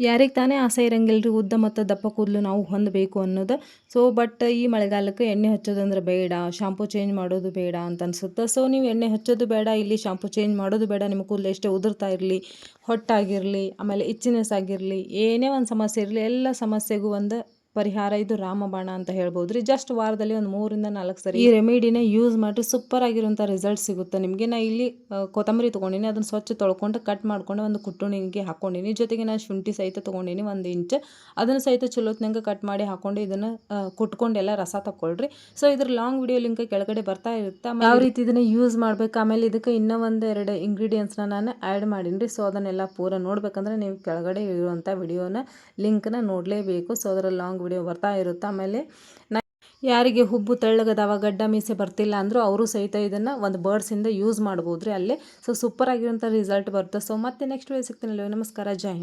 ಯಾರಿಗೆ ತಾನೇ ಆಸೆ ಇರಂಗಿಲ್ಲ ರೀ ಉದ್ದ ಮತ್ತು ದಪ್ಪ ಕೂದಲು ನಾವು ಹೊಂದಬೇಕು ಅನ್ನೋದು. ಸೊ ಬಟ್ ಈ ಮಳೆಗಾಲಕ್ಕೆ ಎಣ್ಣೆ ಹಚ್ಚೋದಂದ್ರೆ ಬೇಡ ಶಾಂಪೂ ಚೇಂಜ್ ಮಾಡೋದು ಬೇಡ ಅಂತ ಅನಿಸುತ್ತೆ. ಸೊ ನೀವು ಎಣ್ಣೆ ಹಚ್ಚೋದು ಬೇಡ, ಇಲ್ಲಿ ಶಾಂಪೂ ಚೇಂಜ್ ಮಾಡೋದು ಬೇಡ, ನಿಮ್ಮ ಕೂದಲು ಎಷ್ಟೇ ಉದುರ್ತಾ ಇರಲಿ, ಹೊಟ್ಟಾಗಿರಲಿ, ಆಮೇಲೆ ಇಚ್ಚಿನೆಸ್ ಆಗಿರಲಿ, ಏನೇ ಒಂದು ಸಮಸ್ಯೆ ಇರಲಿ, ಎಲ್ಲ ಸಮಸ್ಯೆಗೂ ಒಂದು ಪರಿಹಾರ ಇದು ರಾಮಬಾಣ ಅಂತ ಹೇಳ್ಬೋದು ರೀ. ಜಸ್ಟ್ ವಾರದಲ್ಲಿ ಒಂದು ಮೂರಿಂದ ನಾಲ್ಕು ಸರಿ ಈ ರೆಮಿಡಿನ ಯೂಸ್ ಮಾಡಿರಿ ಸೂಪರ್ ಆಗಿರುವಂಥ ರಿಸಲ್ಟ್ ಸಿಗುತ್ತೆ. ನಿಮಗೆ ನಾ ಇಲ್ಲಿ ಕೊತ್ತಂಬರಿ ತೊಗೊಂಡಿನಿ ಅದನ್ನು ಸ್ವಚ್ಛ ತೊಳ್ಕೊಂಡು ಕಟ್ ಮಾಡ್ಕೊಂಡು ಒಂದು ಕುಟ್ಟುಣಿಗೆ ಹಾಕ್ಕೊಂಡಿನಿ ಜೊತೆಗೆ ನಾನು ಶುಂಠಿ ಸಹಿತ ತೊಗೊಂಡಿನಿ ಒಂದು ಇಂಚ್ ಅದನ್ನು ಸಹಿತ ಚಲೋತ್ನಂಗೆ ಕಟ್ ಮಾಡಿ ಹಾಕೊಂಡು ಇದನ್ನು ಕುಟ್ಕೊಂಡು ಎಲ್ಲ ರಸ ತಗೊಳ್ರಿ ಸೊ ಇದ್ರ ಲಾಂಗ್ ವಿಡಿಯೋ ಲಿಂಕ್ ಕೆಳಗಡೆ ಬರ್ತಾ ಇರುತ್ತೆ. ಯಾವ ರೀತಿ ಇದನ್ನು ಯೂಸ್ ಮಾಡ್ಬೇಕು? ಆಮೇಲೆ ಇದಕ್ಕೆ ಇನ್ನೂ ಒಂದು ಎರಡು ಇಂಗ್ರೀಡಿಯೆಂಟ್ಸ್ನ ನಾನು ಆ್ಯಡ್ ಮಾಡೀನಿ ಸೊ ಅದನ್ನೆಲ್ಲ ಪೂರ ನೋಡ್ಬೇಕಂದ್ರೆ ನೀವು ಕೆಳಗಡೆ ಇರುವಂಥ ವಿಡಿಯೋನ ಲಿಂಕ್ನ ನೋಡಲೇಬೇಕು. ಸೊ ಅದರ ಲಾಂಗ್ ವಿಡಿಯೋ ಬರ್ತಾ ಇರುತ್ತೆ. ಆಮೇಲೆ ಯಾರಿಗೆ ಹುಬ್ಬು ತೆಳ್ಳಗದವ, ಗಡ್ಡ ಮೀಸೆ ಬರ್ತಿಲ್ಲ ಅಂದರೂ ಅವರು ಸಹಿತ ಇದನ್ನು ಒಂದು ಬರ್ಡ್ಸಿಂದ ಯೂಸ್ ಮಾಡ್ಬೋದು ರೀ ಅಲ್ಲೇ. ಸೊ ಸೂಪರ್ ಆಗಿರೋಂಥ ರಿಸಲ್ಟ್ ಬರುತ್ತೆ. ಸೊ ಮತ್ತೆ ನೆಕ್ಸ್ಟ್ ವೇ ಸಿಗ್ತೀನಿ ನಮಸ್ಕಾರ. ಜೈ